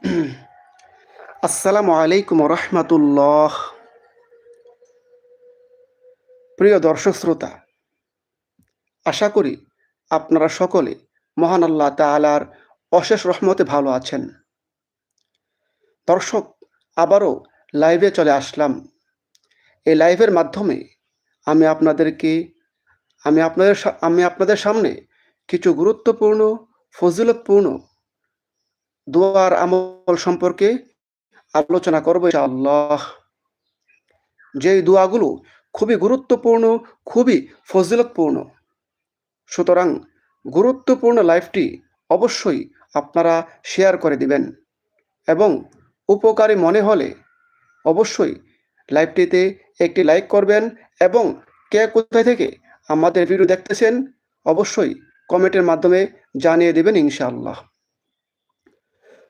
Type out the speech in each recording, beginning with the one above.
আসসালামু আলাইকুম রহমতুল্লাহ প্রিয় দর্শক শ্রোতা, আশা করি আপনারা সকলে মহান আল্লাহ তালার অশেষ রহমতে ভালো আছেন। দর্শক, আবারও লাইভে চলে আসলাম। এই লাইভের মাধ্যমে আমি আপনাদেরকে, আমি আপনাদের আমি আপনাদের সামনে কিছু গুরুত্বপূর্ণ, ফজিলতপূর্ণ দোয়ার আমল সম্পর্কে আলোচনা করব আল্লাহ যেই দোয়াগুলো খুবই গুরুত্বপূর্ণ, খুবই ফজিলতপূর্ণ। সুতরাং গুরুত্বপূর্ণ লাইফটি অবশ্যই আপনারা শেয়ার করে দিবেন এবং উপকারী মনে হলে অবশ্যই লাইভটিতে একটি লাইক করবেন এবং কে কোথায় থেকে আমাদের ভিডিও দেখতেছেন অবশ্যই কমেন্টের মাধ্যমে জানিয়ে দেবেন ইনশাআল্লাহ।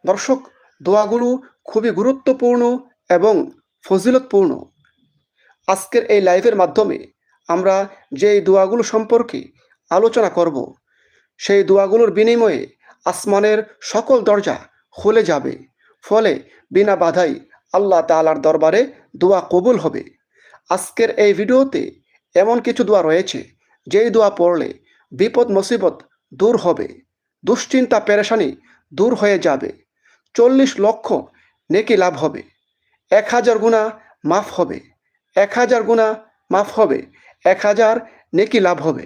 দর্শক, দোয়াগুলো খুবই গুরুত্বপূর্ণ এবং ফজিলতপূর্ণ। আজকের এই লাইভের মাধ্যমে আমরা যেই দোয়াগুলো সম্পর্কে আলোচনা করব, সেই দোয়াগুলোর বিনিময়ে আসমানের সকল দরজা খুলে যাবে। ফলে বিনা বাধাই আল্লাহ তাআলার দরবারে দোয়া কবুল হবে। আজকের এই ভিডিওতে এমন কিছু দোয়া রয়েছে, যেই দোয়া পড়লে বিপদ মুসিবত দূর হবে দুশ্চিন্তা পেরেশানি দূর হয়ে যাবে। চল্লিশ লক্ষ নেকি লাভ হবে। এক হাজার গুণা মাফ হবে। এক হাজার গুণা মাফ হবে। এক হাজার নেকি লাভ হবে।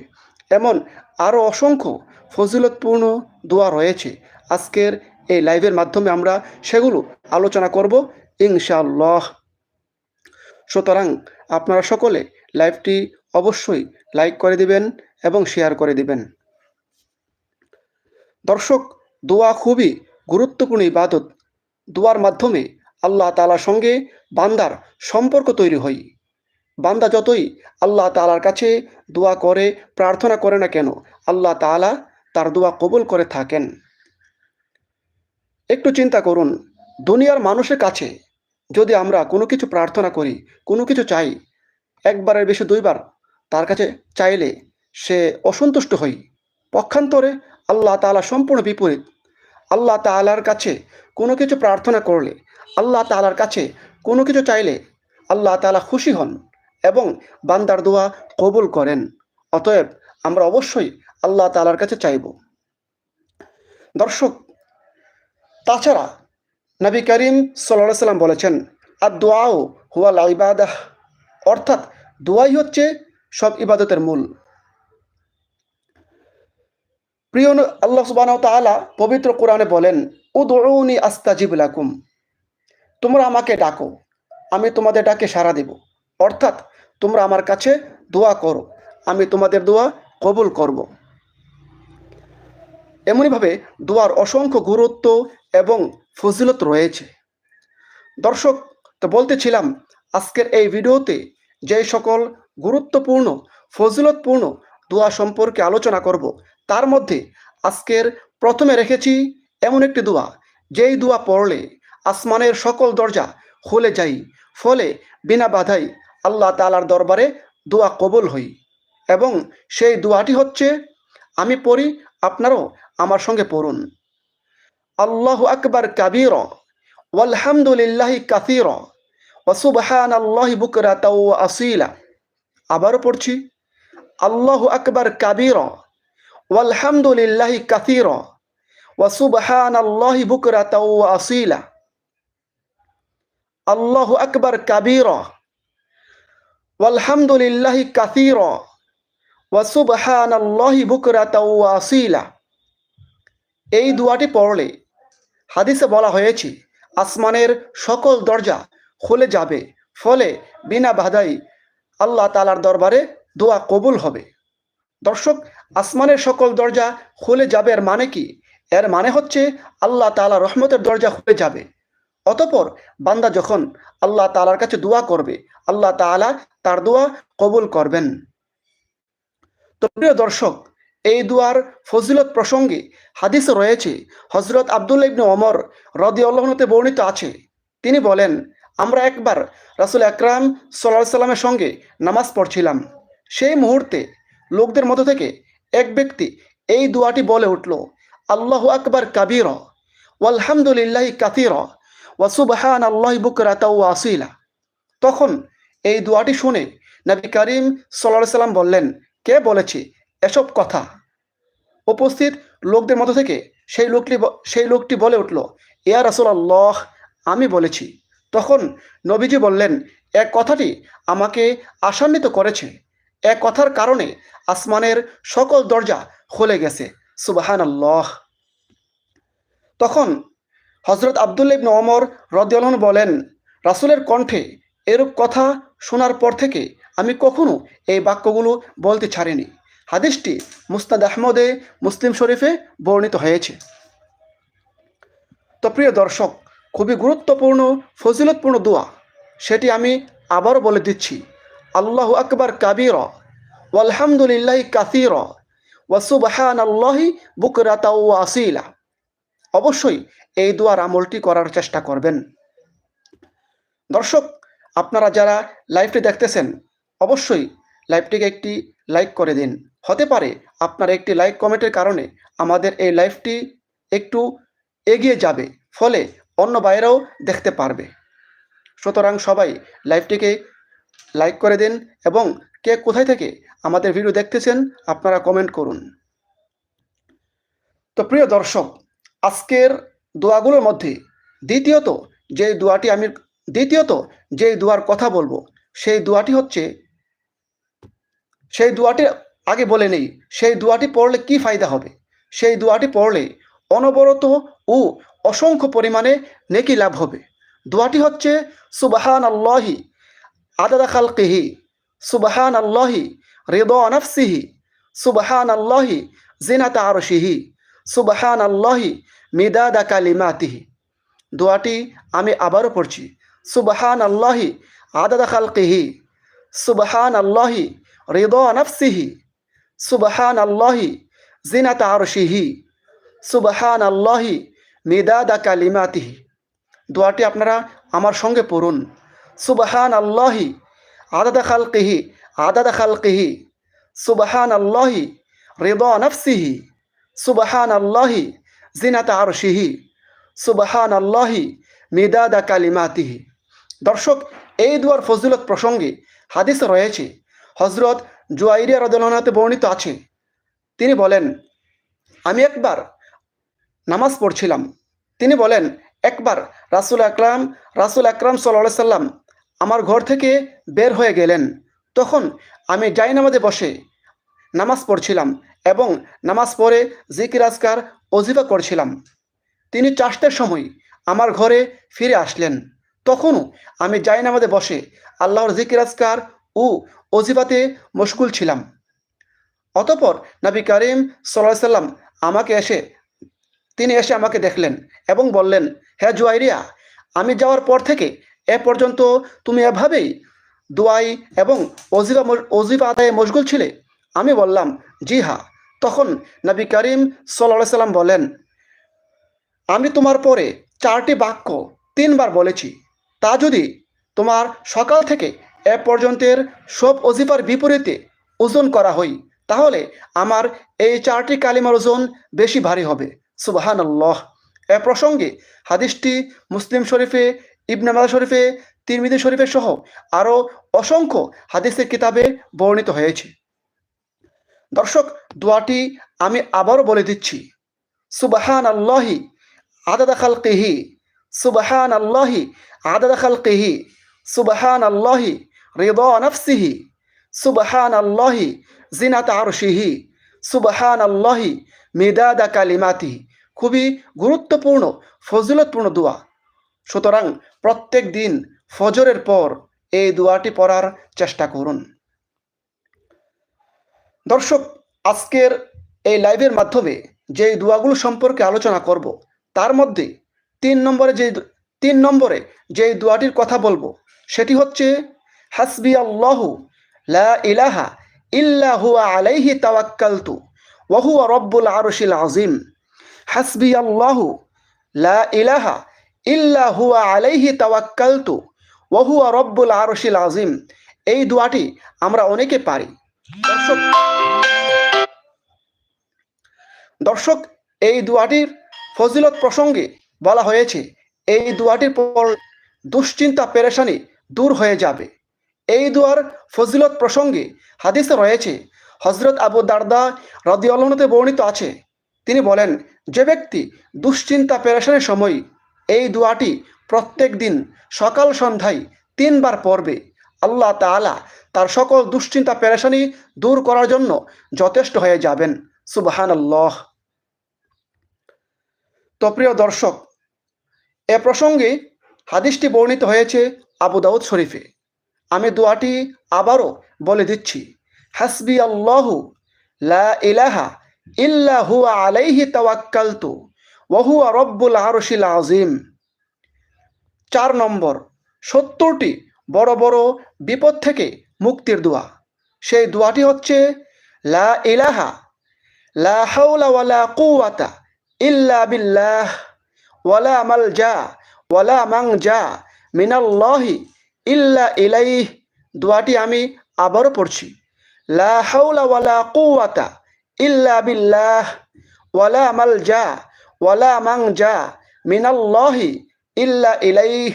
এমন আরও অসংখ্য ফজিলতপূর্ণ দোয়া রয়েছে। আজকের এই লাইভের মাধ্যমে আমরা সেগুলো আলোচনা করব ইনশাআল্লাহ। সুতরাং আপনারা সকলে লাইভটি অবশ্যই লাইক করে দিবেন এবং শেয়ার করে দিবেন। দর্শক, দোয়া খুবই গুরুত্বপূর্ণ ইবাদত দোয়ার মাধ্যমে আল্লাহ তালার সঙ্গে বান্দার সম্পর্ক তৈরি হয়। বান্দা যতই আল্লাহ তালার কাছে দোয়া করে, প্রার্থনা করে না কেন, আল্লাহ তাআলা তার দোয়া কবুল করে থাকেন। একটু চিন্তা করুন, দুনিয়ার মানুষের কাছে যদি আমরা কোনো কিছু প্রার্থনা করি, কোনো কিছু চাই, একবারের বেশি দুইবার তার কাছে চাইলে সে অসন্তুষ্ট হই। পক্ষান্তরে আল্লাহ তাআলা সম্পূর্ণ বিপরীত। আল্লাহ তাআলার কাছে কোনো কিছু প্রার্থনা করলে, আল্লাহ তাআলার কাছে কোনো কিছু চাইলে আল্লাহ তাআলা খুশি হন এবং বান্দার দোয়া কবুল করেন। অতএব আমরা অবশ্যই আল্লাহ তালার কাছে চাইব। দর্শক, তাছাড়া নবী করিম সাল্লাহ সাল্লাম বলেছেন আর দোয়াও হুয়াল ইবাদাহ। অর্থাৎ দোয়াই হচ্ছে সব ইবাদতের মূল। প্রিয় আল্লাহ সুবাহ তাআলা পবিত্র কোরআনে বলেন, উদউনি আস্তাজিব লাকুম। তোমরা আমাকে ডাকো, আমি তোমাদের ডাকে সাড়া দেব। অর্থাৎ, তোমরা আমার কাছে দোয়া করো, আমি তোমাদের দোয়া কবুল করব। এমনইভাবে দোয়ার অসংখ্য গুরুত্ব এবং ফজিলত রয়েছে। দর্শক, তো বলতেছিলাম, আজকের এই ভিডিওতে যে সকল গুরুত্বপূর্ণ, ফজিলতপূর্ণ দোয়া সম্পর্কে আলোচনা করব তার মধ্যে আজকের প্রথমে রেখেছি এমন একটি দোয়া। যেই দোয়া পড়লে আসমানের সকল দরজা খুলে যাই ফলে বিনা বাধাই আল্লাহ তালার দরবারে দোয়া কবুল হই। এবং সেই দোয়াটি হচ্ছে, আমি পড়ি, আপনারও আমার সঙ্গে পড়ুন। আল্লাহ আকবার কাবীর, ওয়ালহামদুলিল্লাহি কাসীর ওয়াসুবহান আল্লাহ বুকরাতাও আসিলা। আবারও পড়ছি, আল্লাহ আকবার কাবীর ওয়ালহামদুলিল্লাহি কাসীর ওয়াসুবহান আল্লাহ বুকরাতাও আসিলা। আল্লাহ আকবার কাবীর। ওয়ালহামদুলিল্লাহি কাসীর ওয়াসুবহান আল্লাহ বুকরাতাও আসিলা। এই দুয়াটি পড়লে হাদিসে বলা হয়েছে, আসমানের সকল দরজা খুলে যাবে, ফলে বিনা বাধাই আল্লাহ তালার দরবারে দোয়া কবুল হবে। দর্শক, আসমানের সকল দরজা খুলে যাবে এর মানে কি? এর মানে হচ্ছে আল্লাহ তালা রহমতের দরজা খুলে যাবে। অতপর বান্দা যখন আল্লাহ তালার কাছে দোয়া করবে, আল্লাহ তাআলা তার দোয়া কবুল করবেন। তো প্রিয় দর্শক, এই দুয়ার ফজিলত প্রসঙ্গে হাদিসে রয়েছে হজরত আবদুল্লা ইবনে ওমর রদি আল্লাহনতে বর্ণিত আছে। তিনি বলেন, আমরা একবার রাসুল আকরাম সাল্লাহ সাল্লামের সঙ্গে নামাজ পড়ছিলাম। সেই মুহূর্তে লোকদের মধ্য থেকে এক ব্যক্তি এই দুয়াটি বলে উঠল, আল্লাহ আকবার কাবির, ওয়ালহামদুলিল্লাহি কাতিরা ওয়া সুবহান আল্লাহ বুকরাতা আসিলা। তখন এই দোয়াটি শুনে নবী করিম সাল্লাহ সাল্লাম বললেন, কে বলেছে এসব কথা? উপস্থিত লোকদের মধ্য থেকে সেই লোকটি সেই লোকটি বলে উঠল, ইয়া রাসূলুল্লাহ, আমি বলেছি। তখন নবীজি বললেন এক কথাটি আমাকে আশান্বিত করেছে। এক কথার কারণে আসমানের সকল দরজা খুলে গেছে। সুবাহান আল্লাহ তখন হজরত আবদুল্লা ইবনে ওমর রদিয়ালন বলেন, রাসূলের কণ্ঠে এরূপ কথা শোনার পর থেকে আমি কখনো এই বাক্যগুলো বলতে ছাড়িনি। হাদিসটি মুস্তাদ আহমদে, মুসলিম শরীফে বর্ণিত হয়েছে। তো প্রিয় দর্শক, খুবই গুরুত্বপূর্ণ, ফজিলতপূর্ণ দোয়া, সেটি আমি আবারও বলে দিচ্ছি। আল্লাহ আকবার কাবির, ওয়ালহামদুলিল্লাহ কাসির ওয়াসুবাহান আল্লাহি বুকরাতা ও আসিলা। অবশ্যই এই দোয়ার আমলটি করার চেষ্টা করবেন। দর্শক, আপনারা যারা লাইভটি দেখতেছেন, অবশ্যই লাইভটিকে একটি লাইক করে দিন। হতে পারে আপনার একটি লাইক কমেন্টের কারণে আমাদের এই লাইভটি একটু এগিয়ে যাবে, ফলে অন্য বাইরেও দেখতে পারবে। সুতরাং সবাই লাইভটিকে লাইক করে দিন এবং কে কোথায় থেকে আমাদের ভিডিও দেখতেছেন আপনারা কমেন্ট করুন। তো প্রিয় দর্শক, আজকের দোয়াগুলোর মধ্যে দ্বিতীয়ত যে দোয়াটি আমি, দ্বিতীয়ত যে দোয়ার কথা বলব, সেই দোয়াটি হচ্ছে, সেই দোয়াটি আগে বলে নেই, সেই দোয়াটি পড়লে কি ফায়দা হবে? সেই দোয়াটি পড়লে অনবরত ও অসংখ্য পরিমাণে নেকি লাভ হবে। দোয়াটি হচ্ছে সুবাহান আল্লাহি আদাদা খালকিহি সুবাহান আল্লাহি রেদ আনফসিহি সুবাহান আল্লাহি জিনাতা আরশিহি সুবাহান আল্লাহি মিদাদা কালিমাতিহি। দোয়াটি আমি আবারও পড়ছি সুবাহান আল্লাহি আদাদা খালকিহি সুবাহান আল্লাহি রেদ আনফসিহি সুবাহান আল্লাহি জিনাতা আরশিহি সুবাহান আল্লাহি মিদাদা কালিমাতিহি। দোয়াটি আপনারা আমার সঙ্গে পড়ুন। সুবাহান আল্লাহি আদাদা খালকিহি আদাদা খালকিহি সুবাহান আল্লাহি রেদা নফসিহি সুবাহান আল্লাহি জিনাতা আরশিহি সুবাহান আল্লাহি মিদাদা কালিমাতিহি। দর্শক, এই দুয়ার ফজিলত প্রসঙ্গে হাদিস রয়েছে হজরত জুয়াইরিয়া রদলনাতে বর্ণিত আছে। তিনি বলেন, আমি একবার নামাজ পড়ছিলাম। তিনি বলেন, একবার রাসুল আকরাম রাসুল আকরাম সাল্লা সাল্লাম আমার ঘর থেকে বের হয়ে গেলেন। তখন আমি যাই নামাজে বসে নামাজ পড়ছিলাম এবং নামাজ পড়ে জিকির, আজকার অজিফা করছিলাম। তিনি চাষতের সময় আমার ঘরে ফিরে আসলেন। তখনও আমি যাই নামাজে বসে আল্লাহর জিকির, আজকার ও অজিফাতে মশগুল ছিলাম। অতপর নবী করিম সাল্লাহ সাল্লাম আমাকে এসে, তিনি এসে আমাকে দেখলেন এবং বললেন হ্যাঁ জুয়াইরিয়া, আমি যাওয়ার পর থেকে এ পর্যন্ত তুমি এভাবেই দোয়াই এবং অজিফা ম- অজিফা আদায়ে মশগুল ছিলে? আমি বললাম, জি হা। তখন নবী করিম সাল্লাহ সাল্লাম বলেন, আমি তোমার পরে চারটি বাক্য তিনবার বলেছি। তা যদি তোমার সকাল থেকে এ পর্যন্তের সব অজিফার বিপরীতে ওজন করা হয় তাহলে আমার এই চারটি কালিমার ওজন বেশি ভারী হবে। সুবাহান এ প্রসঙ্গে হাদিসটি মুসলিম শরীফে ইবনামাজ শরীফে তিরমিদি শরীফের সহ আরও অসংখ্য হাদিসের কিতাবে বর্ণিত হয়েছে। দর্শক, দোয়াটি আমি আবারও বলে দিচ্ছি। সুবাহান আল্লাহি আদাদা খালকিহি সুবাহান আল্লাহি আদাদা খালকিহি সুবাহান আল্লাহি রেদা সুবাহান আল্লাহি জিনাত আরশিহি সুবাহান আল্লাহি মিদাদা কালিমাতিহি। খুবই গুরুত্বপূর্ণ, ফজিলতপূর্ণ দোয়া। সুতরাং প্রত্যেক দিন ফজরের পর এই দোয়াটি পড়ার চেষ্টা করুন। দর্শক, আজকের এই লাইভের মাধ্যমে যে দোয়াগুলো সম্পর্কে আলোচনা করব, তার মধ্যে তিন নম্বরে যে তিন নম্বরে যে দোয়াটির কথা বলব, সেটি হচ্ছে হাসবি আল্লাহু লা ইলাহা ইল্লা হুয়া আলাইহি তাওয়াক্কালতু ওয়া হুয়া রব্বুল আরশিল আযীম। হাসবি আল্লাহু লা ইলাহা ইল্লা হুয়া আলাইহি তাওয়াক্কালতু, ওয়া হুয়া রব্বুল আরশিল আযীম। এই দোয়াটি আমরা অনেকে পারি। দর্শক দর্শক, এই দোয়াটির ফজিলত প্রসঙ্গে বলা হয়েছে, এই দোয়াটির পর দুশ্চিন্তা, পেরেশানি দূর হয়ে যাবে। এই দোয়ার ফজিলত প্রসঙ্গে হাদিসে রয়েছে হজরত আবু দারদা রদিউল্লাহতে বর্ণিত আছে। তিনি বলেন, যে ব্যক্তি দুশ্চিন্তা, পেরেশানের সময় এই দোয়াটি প্রত্যেক দিন সকাল সন্ধ্যায় তিনবার পড়বে। আল্লাহ তাআলা তার সকল দুশ্চিন্তা, পেরেশানি দূর করার জন্য যথেষ্ট হয়ে যাবেন। সুবাহান আল্লাহ তো প্রিয় দর্শক, এ প্রসঙ্গে হাদিসটি বর্ণিত হয়েছে আবু দাউদ শরীফে। আমি দোয়াটি আবারও বলে দিচ্ছি, হাসবি আল্লাহু লা ইলাহা ইল্লাহু আলাইহি তাওয়াক্কালতু। ওয়া হুয়া রব্বুল আরশিল আযীম। চার নম্বর, সত্তরটি বড় বড় বিপদ থেকে মুক্তির দোয়া। সেই দোয়াটি হচ্ছে, লা ইলাহা, লা হাওলা ওয়ালা কুওয়াতা ইল্লা বিল্লাহ, ওয়ালা মালজা, ওয়ালা মাংজা মিনাল্লাহি ইল্লা ইলাইহ। দোয়াটি আমি আবারও পড়ছি, লা হাওলা ওয়ালা কুওয়াতা ইল্লা বিল্লাহ, ওয়ালা মালজা ওয়ালা মাংজা মিনাল্লাহি ইল্লা ইলাইহ।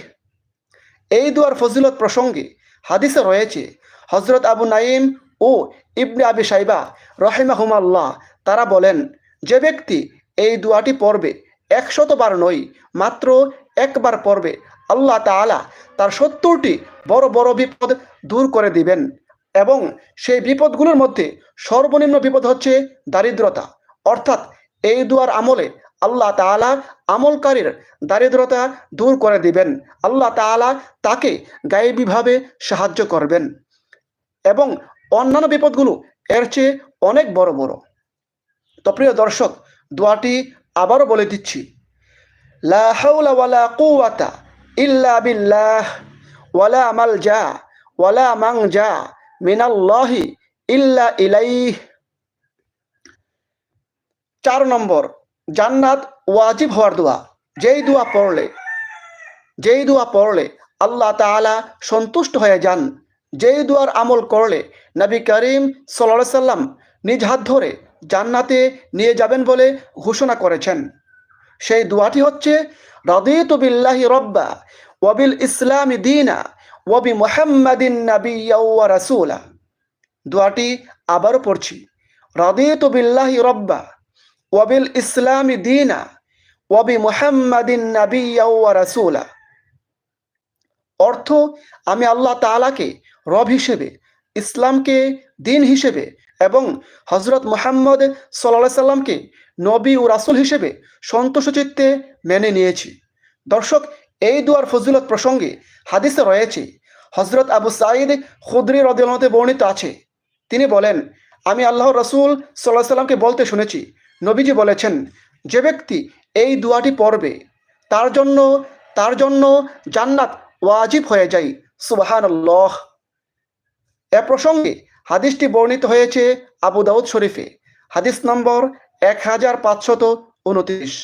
এই দুয়ার ফজিলত প্রসঙ্গে হাদিসে রয়েছে হজরত আবু নাইম ও ইবনে আবি সাইবা রহিমাহুমাল্লাহ, তারা বলেন, যে ব্যক্তি এই দুয়াটি পড়বে একশতবার নয়, মাত্র একবার পড়বে, আল্লাহ তাআলা তার সত্তরটি বড় বড় বিপদ দূর করে দিবেন এবং সেই বিপদগুলোর মধ্যে সর্বনিম্ন বিপদ হচ্ছে দারিদ্রতা। অর্থাৎ এই দুয়ার আমলে আল্লাহ তাআলা আমলকারীর দারিদ্রতা দূর করে দিবেন। আল্লাহ তাআলা তাকে গায়েবীভাবে সাহায্য করবেন এবং অন্যান্য বিপদগুলো এর চেয়ে অনেক বড় বড়। তো প্রিয় দর্শক, দোয়াটি আবারও বলে দিচ্ছি। ইল্লা বিল্লাহ, ওয়ালা ওয়ালা ইল্লা চার নম্বর জান্নাত ওয়াজিব হওয়ার দোয়া। যেই দোয়া পড়লে, যেই দোয়া পড়লে আল্লাহ তাআলা সন্তুষ্ট হয়ে যান। যেই দোয়ার আমল করলে নবী করিম সাল্লাল্লাহু সাল্লাম নিজ হাত ধরে জান্নাতে নিয়ে যাবেন বলে ঘোষণা করেছেন। সেই দোয়াটি হচ্ছে, রাদিতু বিল্লাহি রব্বা ওয়াবিল ইসলামি দিনা ওয়াবি মুহাম্মাদিন নাবিয়্যা ওয়া রাসূলা। দোয়াটি আবারও পড়ছি, রাদিতু বিল্লাহি রব্বা ওয়াবিল ইসলামি দিনা, ওয়াবি মুহাম্মাদিন নাবিয়্যা ওয়া রাসূলা। অর্থ, আমি আল্লাহ তাআলাকে রব হিসেবে, ইসলামকে দিন হিসেবে এবং হজরত মোহাম্মদ সাল্লাহ সাল্লামকে নবী ও রাসুল হিসেবে সন্তোষচিত্তে মেনে নিয়েছি। দর্শক, এই দুয়ার ফজিলত প্রসঙ্গে হাদিসে রয়েছে হজরত আবু সাঈদ খুদ্রি রদিলতে বর্ণিত আছে। তিনি বলেন, আমি আল্লাহ রসুল সাল্লাহ সাল্লামকে বলতে শুনেছি নবীজি বলেছেন, যে ব্যক্তি এই দুয়াটি পড়বে, তার জন্য তার জন্য জান্নাত ওয়াজিব হয়ে যায়। সুবাহান লহ এ প্রসঙ্গে হাদিসটি বর্ণিত হয়েছে আবু দাউদ শরীফে, হাদিস নম্বর এক হাজার পাঁচশত উনত্রিশ।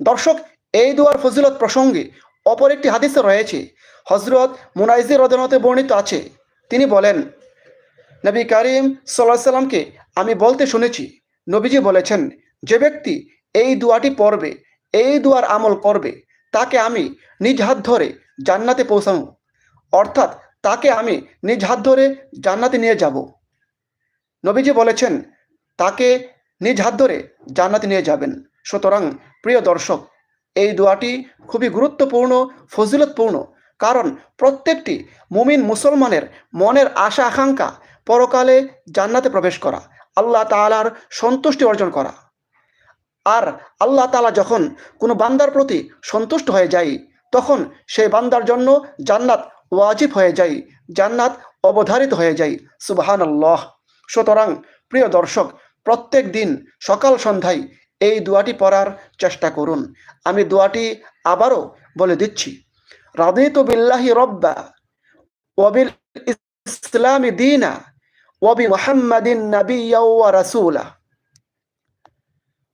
দর্শক, এই দুয়ার ফজিলত প্রসঙ্গে অপর একটি হাদিসে রয়েছে হজরত মুনাইজির রদনতে বর্ণিত আছে। তিনি বলেন, নবী করিম সাল্লাহ সাল্লামকে আমি বলতে শুনেছি নবীজি বলেছেন, যে ব্যক্তি এই দুয়াটি পড়বে, এই দুয়ার আমল করবে, তাকে আমি নিজ হাত ধরে জান্নাতে পৌঁছাবো। অর্থাৎ তাকে আমি নিজ হাত ধরে জান্নাতে নিয়ে যাব। নবীজি বলেছেন, তাকে নিজ হাত ধরে জান্নাতে নিয়ে যাবেন। সুতরাং, প্রিয় দর্শক, এই দোয়াটি খুবই গুরুত্বপূর্ণ, ফজিলতপূর্ণ, কারণ প্রত্যেকটি মুমিন মুসলমানের মনের আশা আকাঙ্ক্ষা পরকালে জান্নাতে প্রবেশ করা। আল্লাহ তালার সন্তুষ্টি অর্জন করা। আর আল্লাহ তালা যখন কোনো বান্দার প্রতি সন্তুষ্ট হয়ে যায়, তখন সেই বান্দার জন্য জান্নাত ওয়াজিব হয়ে যায়, জান্নাত অবধারিত হয়ে যায়। সুবাহান আল্লাহ সুতরাং প্রিয় দর্শক, প্রত্যেক দিন সকাল সন্ধ্যায় এই দোয়াটি পড়ার চেষ্টা করুন। আমি দোয়াটি আবারও বলে দিচ্ছি। রাদিতু বিল্লাহি রব্বা ওয়াবিল ইসলামি দিনা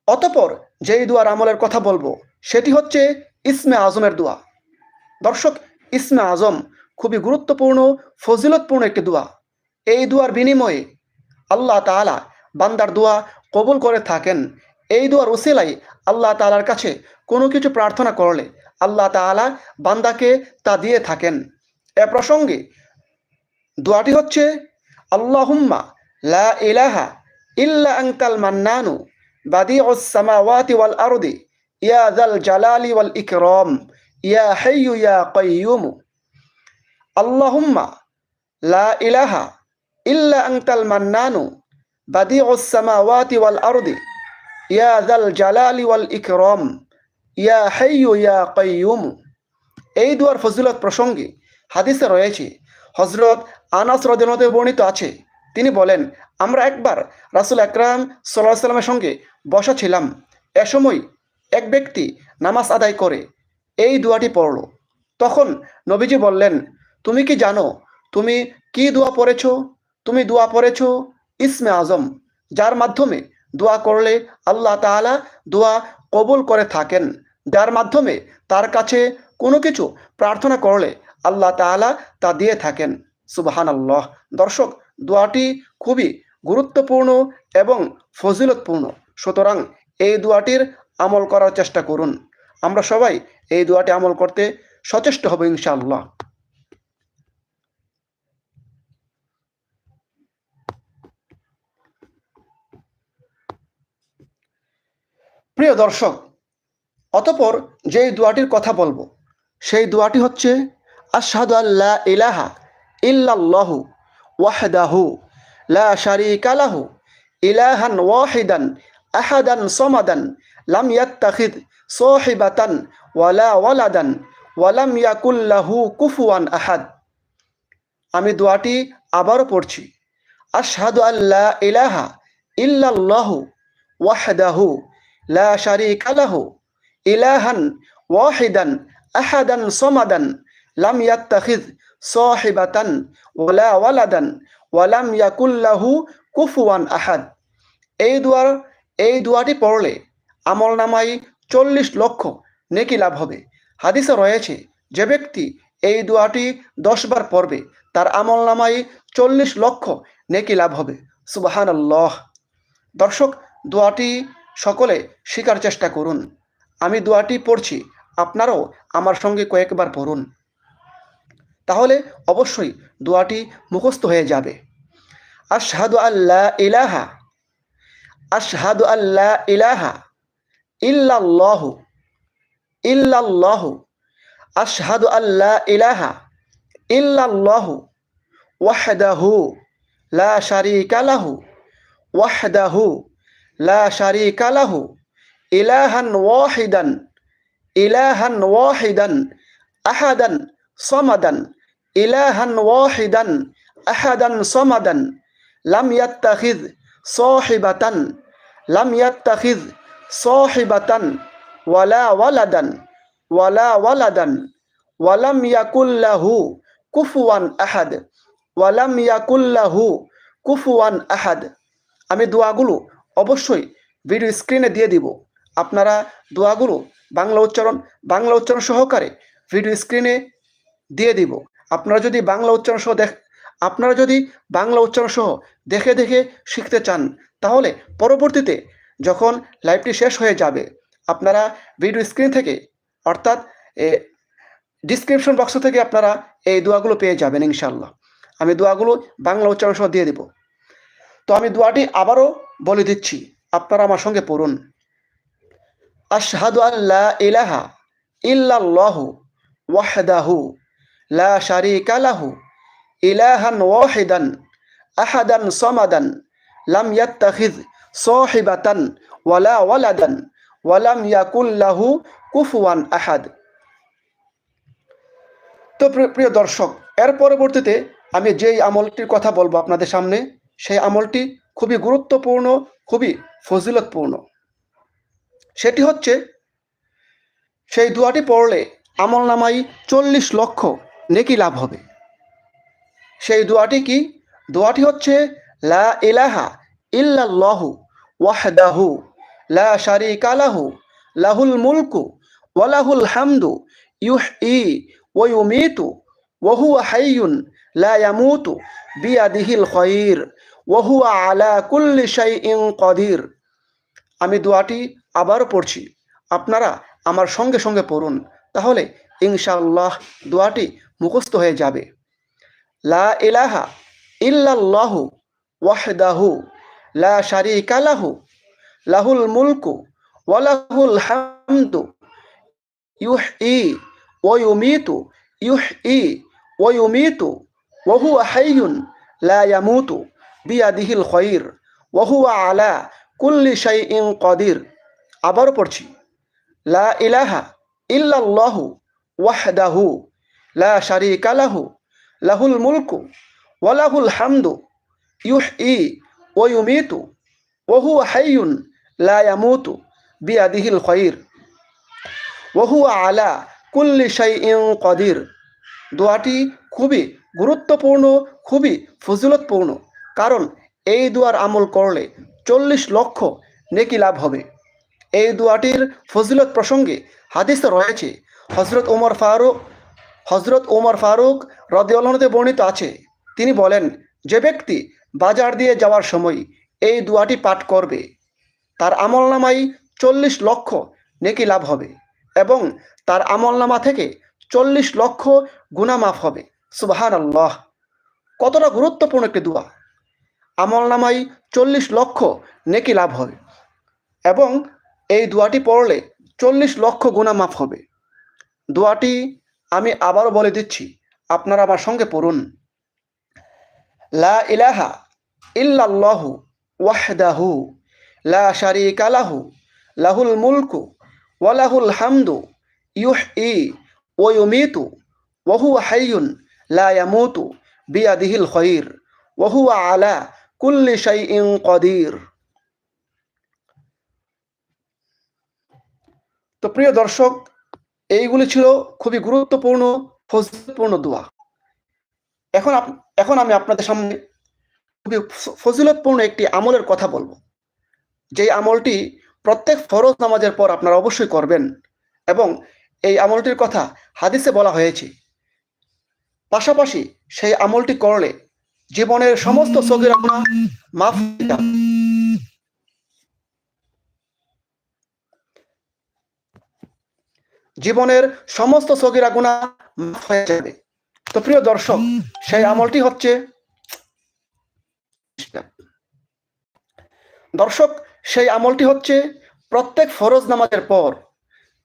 অতপর যেই দোয়ার আমলের কথা বলব, সেটি হচ্ছে ইসমে আজমের দোয়া। দর্শক, ইসমে আজম খুবই গুরুত্বপূর্ণ, ফজিলতপূর্ণ একটি দোয়া। এই দোয়ার বিনিময়ে আল্লাহ তাআলা বান্দার দোয়া কবুল করে থাকেন। এই দোয়ার উসিলাই আল্লাহ তালার কাছে কোনো কিছু প্রার্থনা করলে আল্লাহ তাআলা বান্দাকে তা দিয়ে থাকেন। এ প্রসঙ্গে দোয়াটি হচ্ছে আল্লাহুম্মা লা ইলাহা ইল্লা আংতাল মান্নানু বাদিউস সামাওয়াতি ওয়াল আরদি ইয়া যাল জালালি ওয়াল ইকরাম ইয়া হাইয়ু ইয়া কাইয়ুম আল্লাহুম্মা লা ইলাহা ইল্লা আংতাল মান্নানু বাদিউস সামাওয়াতি ওয়াল আরদি ইয়া যাল জালালি ওয়াল ইকরাম ইয়া হাইয়ু ইয়া কাইয়ুম এই দুয়ার ফজিলত প্রসঙ্গে হাদিসে রয়েছে হজরত আনাস রদিনতে বর্ণিত আছে। তিনি বলেন, আমরা একবার রাসুল আকরাম সাল্লাহ সাল্লামের সঙ্গে বসা ছিলাম। এ সময় এক ব্যক্তি নামাজ আদায় করে এই দোয়াটি পড়ল। তখন নবীজি বললেন, তুমি কি জানো, তুমি কি দোয়া পড়েছ? তুমি দোয়া পড়েছ ইসমে আজম, যার মাধ্যমে দোয়া করলে আল্লাহ তাআলা দোয়া কবুল করে থাকেন। যার মাধ্যমে তার কাছে কোনো কিছু প্রার্থনা করলে আল্লাহ তাআলা তা দিয়ে থাকেন। সুবাহান আল্লাহ দর্শক, দোয়াটি খুবই গুরুত্বপূর্ণ এবং ফজিলতপূর্ণ। সুতরাং এই দোয়াটির আমল করার চেষ্টা করুন। আমরা সবাই এই দোয়াটি আমল করতে সচেষ্ট হব ইনশাআল্লাহ। প্রিয় দর্শক, অতপর যেই দোয়াটির কথা বলব, সেই দোয়াটি হচ্ছে আশহাদু আল্লাহ ইলাহা ইল্লাল্লাহু ওয়াহদাহু লা শারীকা লাহু ইলাহান ওয়াহিদান আহাদান সমাদান লাম ইয়াত্তাখিদ সাহিবাতান ওয়ালা ওয়ালাদান ওয়ালাম ইয়াকুল্লাহু কুফুয়ান আহাদ আমি দোয়াটি আবারও পড়ছি। আশহাদু আল্লাহ ইলাহা ইল্লাল্লাহু ওয়াহদাহু লা শারীকা লাহু ইলাহান ওয়াহিদান আহাদান সমাদান লাম ইয়াত্তাখিদ সাহিবাতান ওয়ালা ওয়ালাদান ওয়ালাম ইয়াকুল্লাহু কুফুয়ান আহাদ। এই দুয়ার, এই দুয়াটি পড়লে আমল নামাই চল্লিশ লক্ষ নেকি লাভ হবে। হাদিসে রয়েছে, যে ব্যক্তি এই দুয়াটি দশবার পড়বে, তার আমল নামাই চল্লিশ লক্ষ নেকি লাভ হবে। সুবাহান আল্লাহ দর্শক, দোয়াটি সকলে শিকার চেষ্টা করুন। আমি দোয়াটি পড়ছি, আপনারাও আমার সঙ্গে কয়েকবার পড়ুন। তাহলে অবশ্যই দোয়াটি মুখস্থ হয়ে যাবে। আশহাদু আল্লাহ ইলাহা, আশহাদু আল্লাহ ইলাহা ইল্লাল্লাহ ইল্লাল্লাহ, আশহাদু আল্লাহ ইলাহা ইল্লাল্লাহ, ওয়াহদাহু লা শারীকা লাহু, ওয়াহদাহু লা শারীকা লাহু, ইলাহান ওয়াহিদান ইলাহান ওয়াহিদান, আহাদান, সমাদান ইলাহান ওয়াহিদান আহাদান সমাদান, লাম ইয়াত্তাখিদ সাহিবাতান, লাম ইয়াত্তাখিদ সাহিবাতান, ওয়ালা ওয়ালাদান ওয়ালা ওয়ালাদান, ওয়ালাম ইয়াকুল্লাহু কুফুয়ান আহাদ, ওয়ালাম ইয়াকুল্লাহু কুফুয়ান আহাদ। আমি দোয়াগুলো অবশ্যই ভিডিও স্ক্রিনে দিয়ে দিব। আপনারা দোয়াগুলো বাংলা উচ্চারণ বাংলা উচ্চারণ সহকারে ভিডিও স্ক্রিনে দিয়ে দিব। আপনারা যদি বাংলা উচ্চারণ সহ দেখ আপনারা যদি বাংলা উচ্চারণ সহ দেখে দেখে শিখতে চান, তাহলে পরবর্তীতে যখন লাইভটি শেষ হয়ে যাবে, আপনারা ভিডিও স্ক্রিন থেকে, অর্থাৎ ডিসক্রিপশন বক্স থেকে আপনারা এই দোয়াগুলো পেয়ে যাবেন ইনশাল্লাহ আমি দোয়াগুলো বাংলা উচ্চারণ সহ দিয়ে দিব। তো আমি দোয়াটি আবারও বলে দিচ্ছি, আপনারা আমার সঙ্গে পড়ুন। আশহাদু আল্লাহ ইলাহা ইল্লাল্লাহু ওয়াহদাহু লা শারীকা লাহু। ইলাহান ওয়াহিদান, আহাদান সমাদান, লাম ইয়াত্তাখিজ সাহিবাতান ওয়ালা ওয়ালাদান, ওয়ালাম ইয়াকুল্লাহু কুফুয়ান আহাদ। তো প্রিয় দর্শক, এর পরবর্তীতে আমি যেই আমলটির কথা বলব আপনাদের সামনে, সেই আমলটি খুবই গুরুত্বপূর্ণ, খুবই ফজিলতপূর্ণ। সেটি হচ্ছে, সেই দুয়াটি পড়লে আমল নামাই চল্লিশ লক্ষ নেকি লাভ হবে। সেই দোয়াটি কি? দোয়াটি হচ্ছে, লা ইলাহা ইল্লাল্লাহু ওয়াহদাহু, লা শারিকা লাহু, লাহুল মুলকু ওয়ালাহুল হামদু ইউহ ই ওয়ুমিতু ওহুয়া হাইয়ুন লা ইয়ামুতু বিয়াদিহিল খয়ির ওহুয়া আলা কুল্লি শাইইন কদির। আমি দোয়াটি আবারও পড়ছি। আপনারা আমার সঙ্গে সঙ্গে পড়ুন। তাহলে ইনশাআল্লাহ দোয়াটি মুখস্থ হয়ে যাবে। লা ইলাহা ইল্লাল্লাহু ওয়াহদাহু লা শারিকা লাহু, লাহুল মুলকু ওয়ালাহুল হামদু ইউহই ওয়া ইউমীতু ইউহই ওয়া ইউমীতু ওয়া হুয়া হাইয়ুন লা ইয়ামুতু বিয়াদিহিল খায়র ওয়া হুয়া আলা কুল্লি শাইইন কাদির। আবারও পড়ছি। লা ইলাহা ইল্লাল্লাহু ওয়াহদাহু লা শারিকা লাহু, লাহুল মুলকু, ওয়া লাহুল হামদু ইউহই ওয়া ইউমীতু, ওয়া হুয়া হাইয়ুন লা ইয়ামুতু বিয়াদিহিল খায়র, ওয়া হুয়া আলা কুল্লি শাইইন কাদির। দোয়াটি খুবই গুরুত্বপূর্ণ, খুবই ফজিলতপূর্ণ, কারণ এই দোয়ার আমল করলে চল্লিশ লক্ষ নেকি লাভ হবে। এই দোয়াটির ফজিলত প্রসঙ্গে হাদিসে রয়েছে হজরত ওমর ফারুক হজরত ওমর ফারুক রদিউল্লাহতে বর্ণিত আছে। তিনি বলেন, যে ব্যক্তি বাজার দিয়ে যাওয়ার সময় এই দোয়াটি পাঠ করবে, তার আমলনামাই চল্লিশ লক্ষ নেকি লাভ হবে এবং তার আমলনামা থেকে চল্লিশ লক্ষ গুণা মাফ হবে। সুবাহান আল্লাহ কতটা গুরুত্বপূর্ণ একটি দোয়া। আমলনামাই চল্লিশ লক্ষ নেকি লাভ হবে এবং এই দোয়াটি পড়লে চল্লিশ লক্ষ গুণা মাফ হবে। দোয়াটি আমি আবারও বলে দিচ্ছি, আপনারা আমার সঙ্গে পড়ুন। লা ইলাহা ইল্লাল্লাহু ওয়াহদাহু, লা শারিকা লাহু, লাহুল মুলকু ওয়ালাহুল হামদু ইউহই ওয়া ইউমীতু ওয়া হুয়া হাইয়ুন লা ইয়ামুতু বিয়াদিহিল খায়র ওয়া হুয়া আলা কুল্লি শাইইন কাদির তো প্রিয় দর্শক এইগুলি ছিল খুবই গুরুত্বপূর্ণ, ফজিলতপূর্ণ দোয়া। এখন এখন আমি আপনাদের সামনে খুবই ফজিলতপূর্ণ একটি আমলের কথা বলব। যেই আমলটি প্রত্যেক ফরজ নামাজের পর আপনারা অবশ্যই করবেন এবং এই আমলটির কথা হাদিসে বলা হয়েছে। পাশাপাশি সেই আমলটি করলে জীবনের সমস্ত সগিরা মাফ জীবনের সমস্ত সগিরা গুণা মাফ হয়ে যাবে। তো প্রিয় দর্শক, সেই আমলটি হচ্ছে দর্শক, সেই আমলটি হচ্ছে প্রত্যেক ফরজ নামাজের পর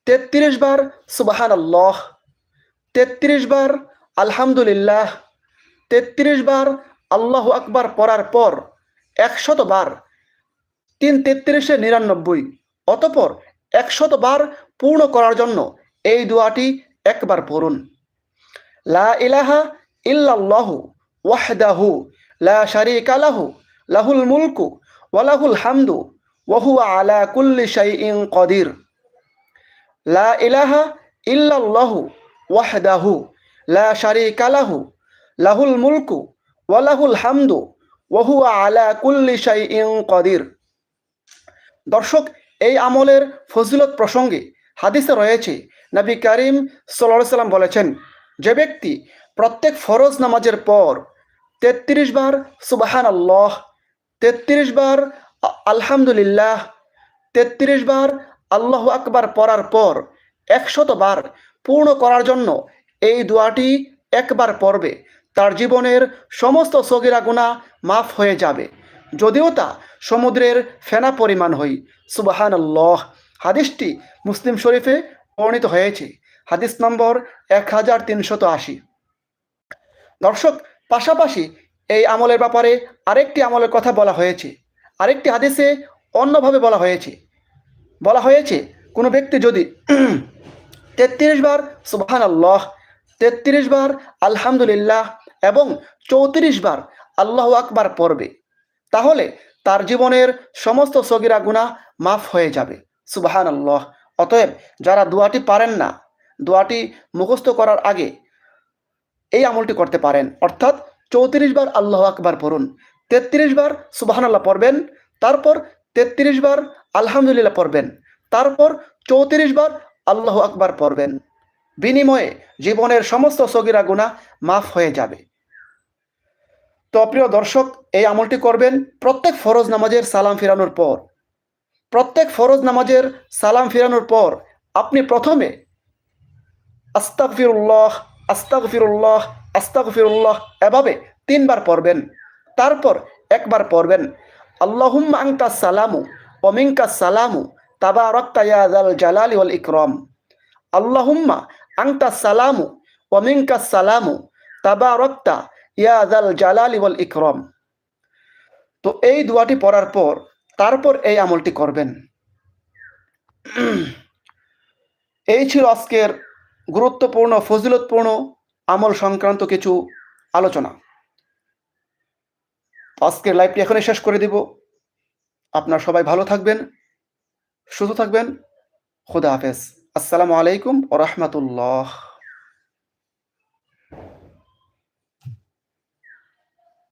তেত্রিশ বার সুবাহান আল্লাহ তেত্রিশ বার আলহামদুলিল্লাহ, তেত্রিশ বার আল্লাহ আকবার পড়ার পর একশত বার তিন তেত্রিশে নিরানব্বই, অতপর একশত বার পূর্ণ করার জন্য এই দোয়াটি একবার পড়ুন। লা ইলাহা ইল্লাল্লাহু ওয়াহদাহু লা শারিকা লাহু, লাহুল মুলকু ওয়ালাহুল হামদু ওয়াহুয়া আলা কুল্লি শাইইন কদির। লা ইলাহা ইল্লাল্লাহু ওয়াহদাহু লা শারিকা লাহু, লাহুল মুলকু ওয়ালাহুল হামদু ওয়াহুয়া আলা কুল্লি শাইইন কদির। দর্শক, এই আমলের ফজিলত প্রসঙ্গে হাদিসে রয়েছে, নবী করিম সাল্লাহ সাল্লাম বলেছেন, যে ব্যক্তি প্রত্যেক ফরজ নামাজের পর তেত্রিশ বার সুবাহান আল্লাহ তেত্রিশ বার আলহামদুলিল্লাহ, তেত্রিশ বার আল্লাহ আকবার পড়ার পর একশত বার পূর্ণ করার জন্য এই দোয়াটি একবার পড়বে, তার জীবনের সমস্ত সগিরা গুণা মাফ হয়ে যাবে। যদিও তা সমুদ্রের ফেনা পরিমাণ হই সুবাহান আল্লাহ হাদিসটি মুসলিম শরীফে বর্ণিত হয়েছে। হাদিস নম্বর এক হাজার তিনশত আশি। দর্শক, পাশাপাশি এই আমলের ব্যাপারে আরেকটি আমলের কথা বলা হয়েছে। আরেকটি হাদিসে অন্যভাবে বলা হয়েছে। বলা হয়েছে, কোনো ব্যক্তি যদি তেত্রিশ বার সুবাহান আল্লাহ তেত্রিশ বার আলহামদুলিল্লাহ এবং চৌত্রিশ বার আল্লাহ আকবার পড়বে, তাহলে তার জীবনের সমস্ত সগিরা গুণা মাফ হয়ে যাবে। সুবাহান আল্লাহ অতএব যারা দোয়াটি পারেন না, দোয়াটি মুখস্থ করার আগে এই আমলটি করতে পারেন। অর্থাৎ চৌত্রিশ বার আল্লাহ আকবার পড়ুন, তেত্রিশ বার সুবাহান আল্লাহ পড়বেন, তারপর তেত্রিশ বার আলহামদুলিল্লাহ পড়বেন, তারপর চৌত্রিশ বার আল্লাহ আকবার পড়বেন। বিনিময়ে জীবনের সমস্ত সগিরা গুণা মাফ হয়ে যাবে। তো প্রিয় দর্শক, এই আমলটি করবেন প্রত্যেক ফরজ নামাজের সালাম ফিরানোর পর। প্রত্যেক ফরজ নামাজের সালাম ফিরানোর পর আপনি প্রথমে আস্তাগফিরুল্লাহ আস্তাগফিরুল্লাহ আস্তাগফিরুল্লাহ এভাবে তিনবার পড়বেন। তারপর একবার পড়বেন, আল্লাহুম্মা আংতা সালামু অমিঙ্কা সালামু তাবারাকতা ইয়া যাল জালালি ওয়াল ইকরাম। আল্লাহুম্মা আংতা সালামু অমিঙ্কা সালামু তাবারাকতা ইয়া যাল জালালি ওয়াল ইকরাম। তো এই দোয়াটি পড়ার পর তারপর এই আমলটি করবেন। এই ছিল আজকের গুরুত্বপূর্ণ, ফজিলতপূর্ণ আমল সংক্রান্ত কিছু আলোচনা। আজকের লাইভটি এখনই শেষ করে দিব। আপনার সবাই ভালো থাকবেন, সুস্থ থাকবেন। খুদা হাফেজ। আসসালামু আলাইকুম ও রহমতুল্লাহ।